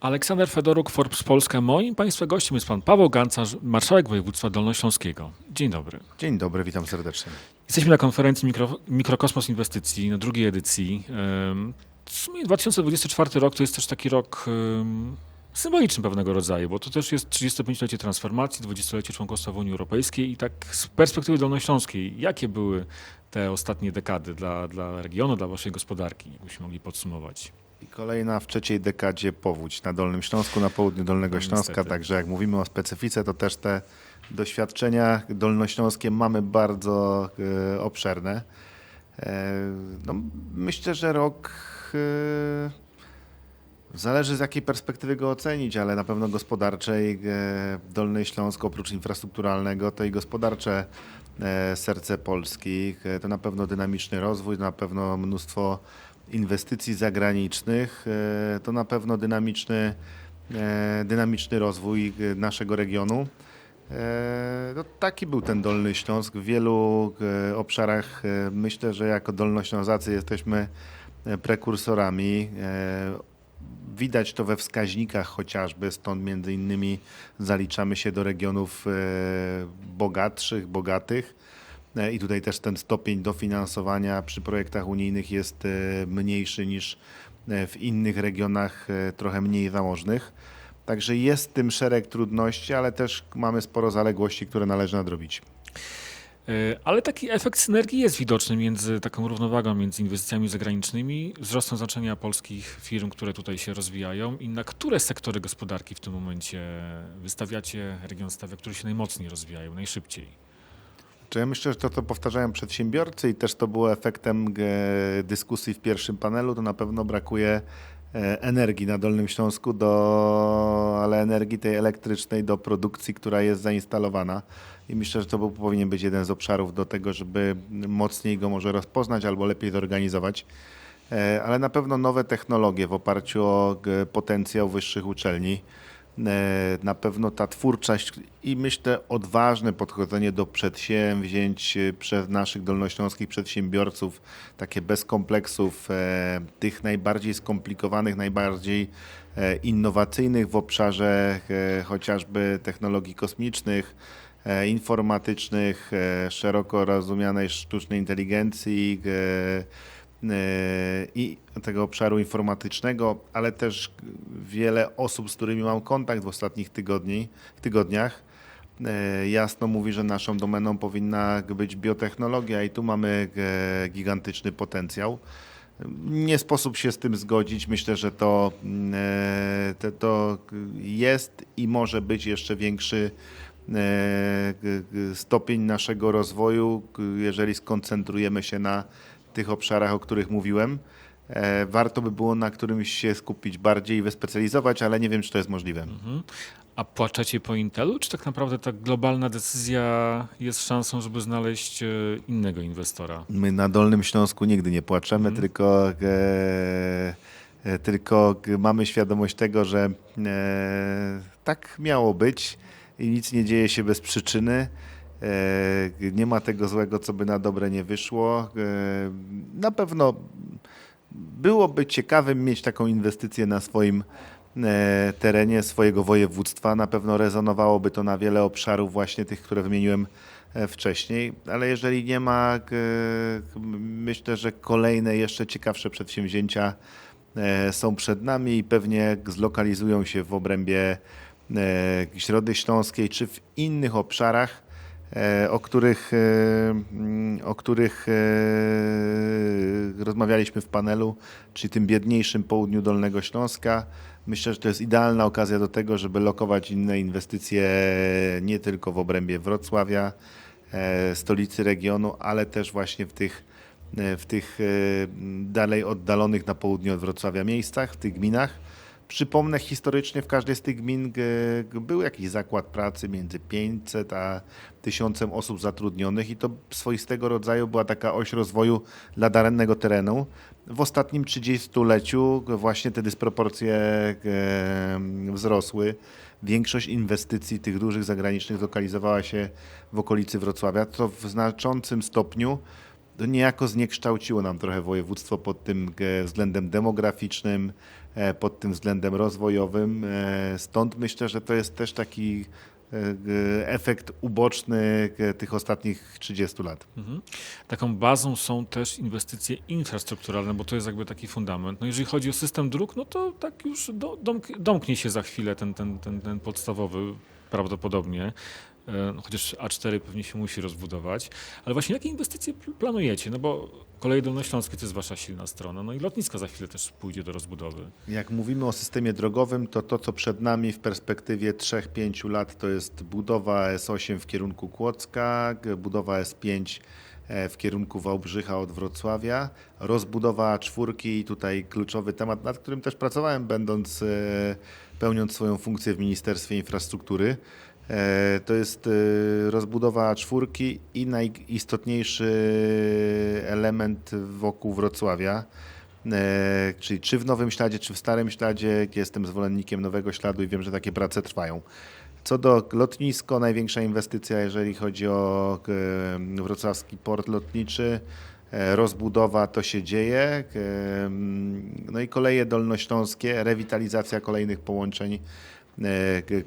Aleksander Fedoruk, Forbes Polska. Moim Państwa gościem jest Pan Paweł Gancarz, marszałek województwa dolnośląskiego. Dzień dobry. Dzień dobry, witam serdecznie. Jesteśmy na konferencji Mikro, Mikrokosmos Inwestycji, na drugiej edycji. Ym, W sumie 2024 rok to jest też taki rok ym, symboliczny pewnego rodzaju, bo to też jest 35-lecie transformacji, 20-lecie członkostwa w Unii Europejskiej i tak z perspektywy dolnośląskiej, jakie były te ostatnie dekady dla, dla regionu, dla Waszej gospodarki, jakbyśmy mogli podsumować? I kolejna w trzeciej dekadzie powódź na Dolnym Śląsku, na południu Dolnego No, Śląska, niestety. także jak mówimy o specyfice, to też te doświadczenia dolnośląskie mamy bardzo e, obszerne. E, no, myślę, że rok e, zależy z jakiej perspektywy go ocenić, ale na pewno gospodarczej Dolny Śląsk oprócz infrastrukturalnego to i gospodarcze serce Polski. To na pewno dynamiczny rozwój, na pewno mnóstwo inwestycji zagranicznych, e, to na pewno dynamiczny, e, dynamiczny rozwój e, naszego regionu. No, taki był ten Dolny Śląsk. W wielu obszarach myślę, że jako Dolnoślązacy jesteśmy prekursorami. Widać to we wskaźnikach chociażby, stąd między innymi zaliczamy się do regionów bogatszych, bogatych. E, I tutaj też ten stopień dofinansowania przy projektach unijnych jest e, mniejszy niż e, w innych regionach trochę mniej zamożnych. Także jest tym szereg trudności, ale też mamy sporo zaległości, które należy nadrobić. Ale taki efekt synergii jest widoczny między taką równowagą między inwestycjami zagranicznymi, wzrostem znaczenia polskich firm, które tutaj się rozwijają i na które sektory gospodarki w tym momencie wystawiacie, region stawia, które się najmocniej rozwijają, najszybciej. Ja myślę, że to, co powtarzają przedsiębiorcy i też to było efektem e, dyskusji w pierwszym panelu, to na pewno brakuje e, energii na Dolnym Śląsku, do, ale energii tej elektrycznej do produkcji, która jest zainstalowana. I myślę, że to był, powinien być jeden z obszarów do tego, żeby mocniej go może rozpoznać albo lepiej zorganizować. E, Ale na pewno nowe technologie w oparciu o potencjał wyższych uczelni. E, Na pewno ta twórczość i myślę odważne podchodzenie do przedsięwzięć e, przez naszych dolnośląskich przedsiębiorców, takie bez kompleksów, e, tych najbardziej skomplikowanych, najbardziej innowacyjnych w obszarze chociażby technologii kosmicznych, informatycznych, szeroko rozumianej sztucznej inteligencji, i tego obszaru informatycznego, ale też wiele osób, z którymi mam kontakt w ostatnich tygodni, tygodniach, e, jasno mówi, że naszą domeną powinna być biotechnologia i tu mamy e, gigantyczny potencjał. Nie sposób się z tym zgodzić. Myślę, że to, e, to, jest i może być jeszcze większy e, stopień naszego rozwoju, jeżeli skoncentrujemy się na tych obszarach, o których mówiłem. E, Warto by było na którymś się skupić bardziej i wyspecjalizować, ale nie wiem, czy to jest możliwe. Mhm. A płaczecie po Intelu, czy tak naprawdę ta globalna decyzja jest szansą, żeby znaleźć e, innego inwestora? My na Dolnym Śląsku nigdy nie płaczemy, Mhm. tylko, e, e, tylko mamy świadomość tego, że e, tak miało być i nic nie dzieje się bez przyczyny. E, nie ma tego złego, co by na dobre nie wyszło. E, na pewno byłoby ciekawym mieć taką inwestycję na swoim e, terenie, swojego województwa. Na pewno rezonowałoby to na wiele obszarów, właśnie tych, które wymieniłem wcześniej, ale jeżeli nie ma, myślę, że kolejne jeszcze ciekawsze przedsięwzięcia są przed nami i pewnie zlokalizują się w obrębie Środy Śląskiej czy w innych obszarach, o których, e, mm, o których e, rozmawialiśmy w panelu, czyli tym biedniejszym południu Dolnego Śląska. Myślę, że to jest idealna okazja do tego, żeby lokować inne inwestycje nie tylko w obrębie Wrocławia, e, stolicy regionu, ale też właśnie w tych, e, w tych e, dalej oddalonych na południe od Wrocławia miejscach, w tych gminach. Przypomnę, historycznie w każdej z tych gmin był jakiś zakład pracy między 500 a 1000 osób zatrudnionych i to swoistego rodzaju była taka oś rozwoju dla danego terenu. W ostatnim 30-leciu właśnie te dysproporcje wzrosły. Większość inwestycji tych dużych zagranicznych zlokalizowała się w okolicy Wrocławia, co w znaczącym stopniu to niejako zniekształciło nam trochę województwo pod tym względem demograficznym, pod tym względem rozwojowym. E, Stąd myślę, że to jest też taki e, e, efekt uboczny e, tych ostatnich 30 lat. Mhm. Taką bazą są też inwestycje infrastrukturalne, bo to jest jakby taki fundament. No jeżeli chodzi o system dróg, no to tak już do, domk, domknie się za chwilę ten, ten, ten, ten podstawowy prawdopodobnie. E, Chociaż A4 pewnie się musi rozbudować. Ale właśnie jakie inwestycje pl- planujecie? No bo koleje dolnośląskie to jest wasza silna strona. No i lotnisko za chwilę też pójdzie do rozbudowy. Jak mówimy o systemie drogowym, to to, co przed nami w perspektywie 3-5 lat, to jest budowa S8 w kierunku Kłodzka, budowa S5 e, w kierunku Wałbrzycha od Wrocławia, rozbudowa czwórki i tutaj kluczowy temat, nad którym też pracowałem, będąc, e, pełniąc swoją funkcję w Ministerstwie Infrastruktury. E, To jest e, rozbudowa czwórki i najistotniejszy element wokół Wrocławia. E, czyli czy w Nowym Śladzie, czy w Starym Śladzie. Jestem zwolennikiem Nowego Śladu i wiem, że takie prace trwają. Co do lotnisko, największa inwestycja, jeżeli chodzi o wrocławski port lotniczy, rozbudowa to się dzieje. No i koleje dolnośląskie, rewitalizacja kolejnych połączeń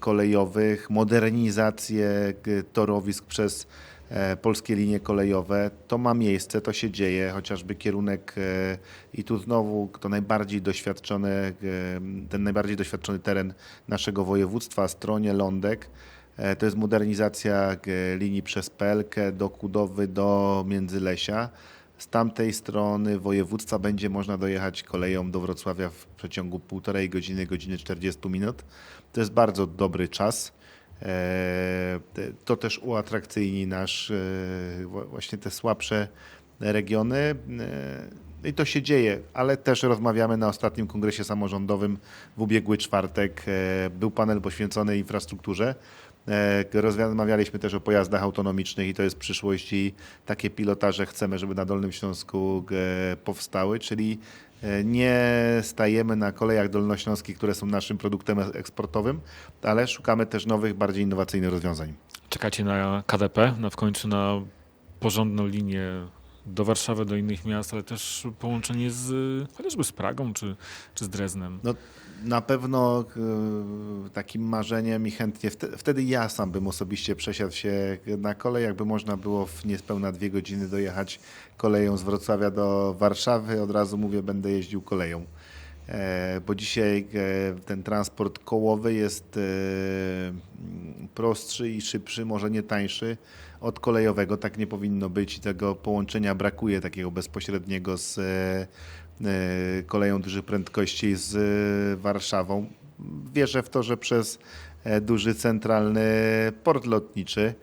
kolejowych, modernizację k- torowisk przez e, polskie linie kolejowe. To ma miejsce, to się dzieje, chociażby kierunek e, i tu znowu to najbardziej doświadczony, e, ten najbardziej doświadczony teren naszego województwa, stronie Lądek. E, To jest modernizacja e, linii przez Pelkę do Kudowy, do Międzylesia. Z tamtej strony województwa będzie można dojechać koleją do Wrocławia w przeciągu półtorej godziny, godziny 40 minut. To jest bardzo dobry czas. E, To też uatrakcyjni nasz, e, właśnie te słabsze regiony. E, I to się dzieje, ale też rozmawiamy na ostatnim kongresie samorządowym w ubiegły czwartek. Był panel poświęcony infrastrukturze. E, Rozmawialiśmy też o pojazdach autonomicznych i to jest przyszłość i takie pilotaże chcemy, żeby na Dolnym Śląsku e, powstały, czyli e, nie stajemy na kolejach dolnośląskich, które są naszym produktem eksportowym, ale szukamy też nowych, bardziej innowacyjnych rozwiązań. Czekacie na KDP, na w końcu na porządną linię do Warszawy, do innych miast, ale też połączenie z chociażby z Pragą czy, czy z Dreznem. No, na pewno e, takim marzeniem i chętnie, wte- wtedy ja sam bym osobiście przesiadł się na kolej, jakby można było w niespełna dwie godziny dojechać koleją z Wrocławia do Warszawy, od razu mówię, będę jeździł koleją. E, Bo dzisiaj e, ten transport kołowy jest e, prostszy i szybszy, może nie tańszy od kolejowego. Tak nie powinno być i tego połączenia brakuje takiego bezpośredniego z koleją dużych prędkości z Warszawą. Wierzę w to, że przez duży centralny port lotniczy.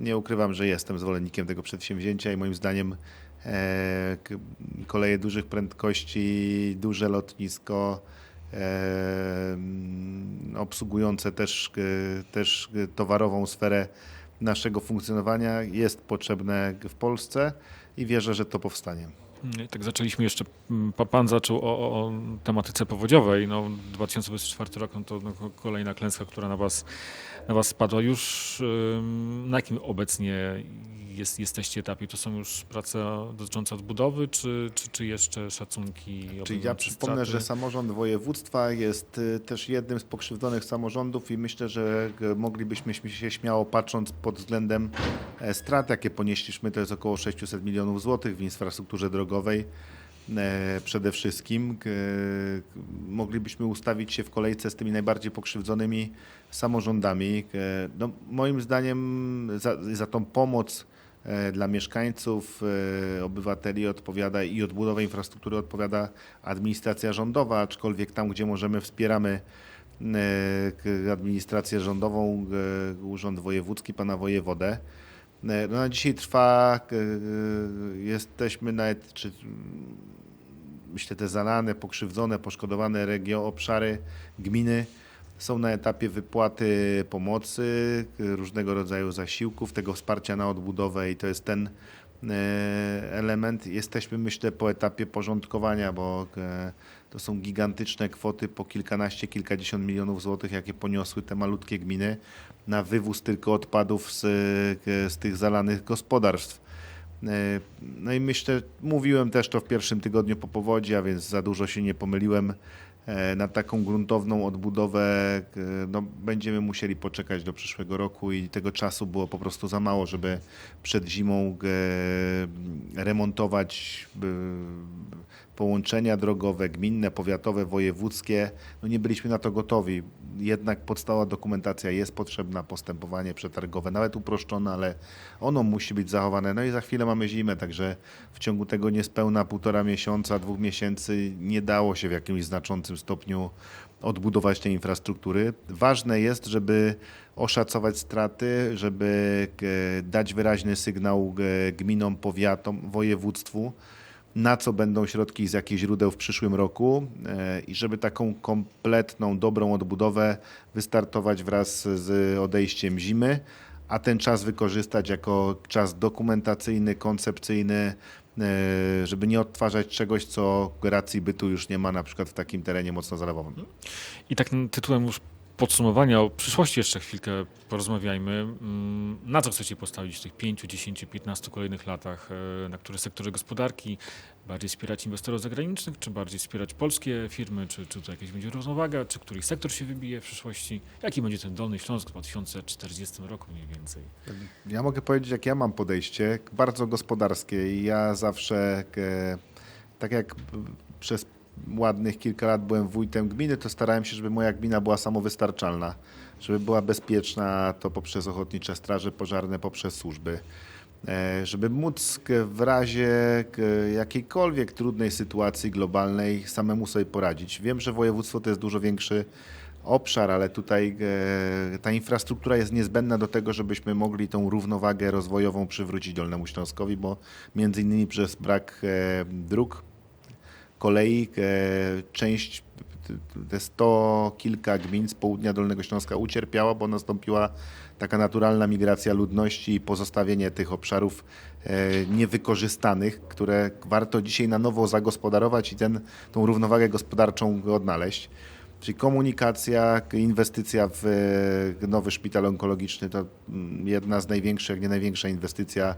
Nie ukrywam, że jestem zwolennikiem tego przedsięwzięcia i moim zdaniem koleje dużych prędkości, duże lotnisko, e, m, obsługujące też, e, też towarową sferę naszego funkcjonowania jest potrzebne w Polsce i wierzę, że to powstanie. I Tak zaczęliśmy jeszcze, mm, pa- pan zaczął o, o, tematyce powodziowej. No, 2024 rok no to no, ko- kolejna klęska, która na was, na was spadła. Już na jakim obecnie jest, jesteście etapie? To są już prace dotyczące odbudowy, czy, czy, czy jeszcze szacunki? Czyli ja przypomnę, straty? że samorząd województwa jest y, też jednym z pokrzywdzonych samorządów i myślę, że moglibyśmy się śmiało patrząc pod względem e, strat, jakie ponieśliśmy, to jest około 600 milionów złotych w infrastrukturze drogowej. E, Przede wszystkim G- moglibyśmy ustawić się w kolejce z tymi najbardziej pokrzywdzonymi samorządami. E, No, moim zdaniem za, za tą pomoc e, dla mieszkańców, e, obywateli odpowiada i odbudowę infrastruktury odpowiada administracja rządowa, aczkolwiek tam, gdzie możemy, wspieramy e, administrację rządową, e, urząd wojewódzki, pana wojewodę. E, No, dzisiaj trwa, e, jesteśmy nawet, czy myślę, te zalane, pokrzywdzone, poszkodowane regiony, obszary, gminy są na etapie wypłaty pomocy, różnego rodzaju zasiłków, tego wsparcia na odbudowę i to jest ten e, element. Jesteśmy, myślę, po etapie porządkowania, bo e, to są gigantyczne kwoty po kilkanaście, kilkadziesiąt milionów złotych, jakie poniosły te malutkie gminy na wywóz tylko odpadów z, e, z tych zalanych gospodarstw. E, No i myślę, mówiłem też to w pierwszym tygodniu po powodzi, a więc za dużo się nie pomyliłem. E, Na taką gruntowną odbudowę no, będziemy musieli poczekać do przyszłego roku i tego czasu było po prostu za mało, żeby przed zimą remontować połączenia drogowe, gminne, powiatowe, wojewódzkie. No nie byliśmy na to gotowi. Jednak podstawowa dokumentacja jest potrzebna, postępowanie przetargowe, nawet uproszczone, ale ono musi być zachowane. No i za chwilę mamy zimę, także w ciągu tego niespełna półtora miesiąca, dwóch miesięcy nie dało się w jakimś znaczącym stopniu odbudować tej infrastruktury. Ważne jest, żeby oszacować straty, żeby e, dać wyraźny sygnał e, gminom, powiatom, województwu, na co będą środki z jakich źródeł w przyszłym roku e, i żeby taką kompletną, dobrą odbudowę wystartować wraz z odejściem zimy, a ten czas wykorzystać jako czas dokumentacyjny, koncepcyjny, e, żeby nie odtwarzać czegoś, co racji bytu już nie ma na przykład w takim terenie mocno zalewowym. I tak tytułem już podsumowania, o przyszłości jeszcze chwilkę porozmawiajmy. Mm, Na co chcecie postawić w tych 5, 10, 15 kolejnych latach? E, Na które sektory gospodarki? Bardziej wspierać inwestorów zagranicznych, czy bardziej wspierać polskie firmy? Czy, czy to jakaś będzie równowaga? Czy któryś sektor się wybije w przyszłości? Jaki będzie ten Dolny Śląsk w 2040 roku mniej więcej? Ja mogę powiedzieć, jak ja mam podejście, bardzo gospodarskie i ja zawsze, e, tak jak przez ładnych kilka lat byłem wójtem gminy, to starałem się, żeby moja gmina była samowystarczalna, żeby była bezpieczna, to poprzez ochotnicze straże pożarne, poprzez służby. E, Żeby móc w razie jakiejkolwiek trudnej sytuacji globalnej samemu sobie poradzić. Wiem, że województwo to jest dużo większy obszar, ale tutaj e, ta infrastruktura jest niezbędna do tego, żebyśmy mogli tą równowagę rozwojową przywrócić Dolnemu Śląskowi, bo między innymi przez brak e, dróg, kolei część, te sto kilka gmin z południa Dolnego Śląska ucierpiała, bo nastąpiła taka naturalna migracja ludności i pozostawienie tych obszarów e, niewykorzystanych, które warto dzisiaj na nowo zagospodarować i tą równowagę gospodarczą odnaleźć. Czyli komunikacja, inwestycja w e, nowy szpital onkologiczny to mm, jedna z największych, jak nie największa inwestycja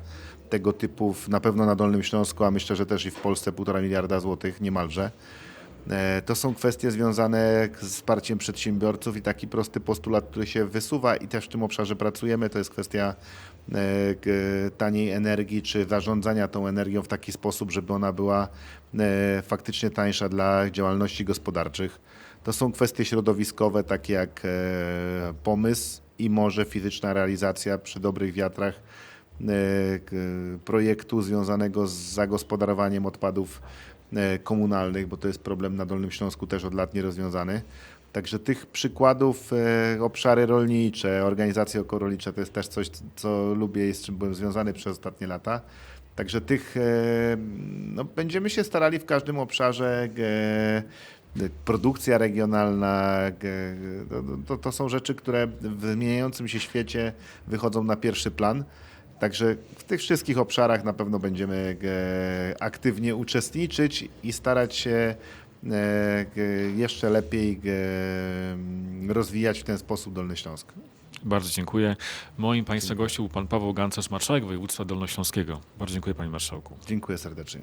tego typu na pewno na Dolnym Śląsku, a myślę, że też i w Polsce półtora miliarda złotych niemalże. E, To są kwestie związane z wsparciem przedsiębiorców i taki prosty postulat, który się wysuwa i też w tym obszarze pracujemy, to jest kwestia e, taniej energii, czy zarządzania tą energią w taki sposób, żeby ona była faktycznie tańsza dla działalności gospodarczych. To są kwestie środowiskowe, takie jak e, pomysł i może fizyczna realizacja przy dobrych wiatrach e, projektu związanego z zagospodarowaniem odpadów e, komunalnych, bo to jest problem na Dolnym Śląsku też od lat nierozwiązany. Także tych przykładów, obszary rolnicze, organizacje okołorolnicze to jest też coś, co lubię i z czym byłem związany przez ostatnie lata. Także tych, no, będziemy się starali w każdym obszarze. E, Produkcja regionalna, to, to, są rzeczy, które w zmieniającym się świecie wychodzą na pierwszy plan. Także w tych wszystkich obszarach na pewno będziemy aktywnie uczestniczyć i starać się e, jeszcze lepiej rozwijać w ten sposób Dolny Śląsk. Bardzo dziękuję. Moim Państwa gościem był Pan Paweł Gancarz, marszałek województwa dolnośląskiego. Bardzo dziękuję Panie Marszałku. Dziękuję serdecznie.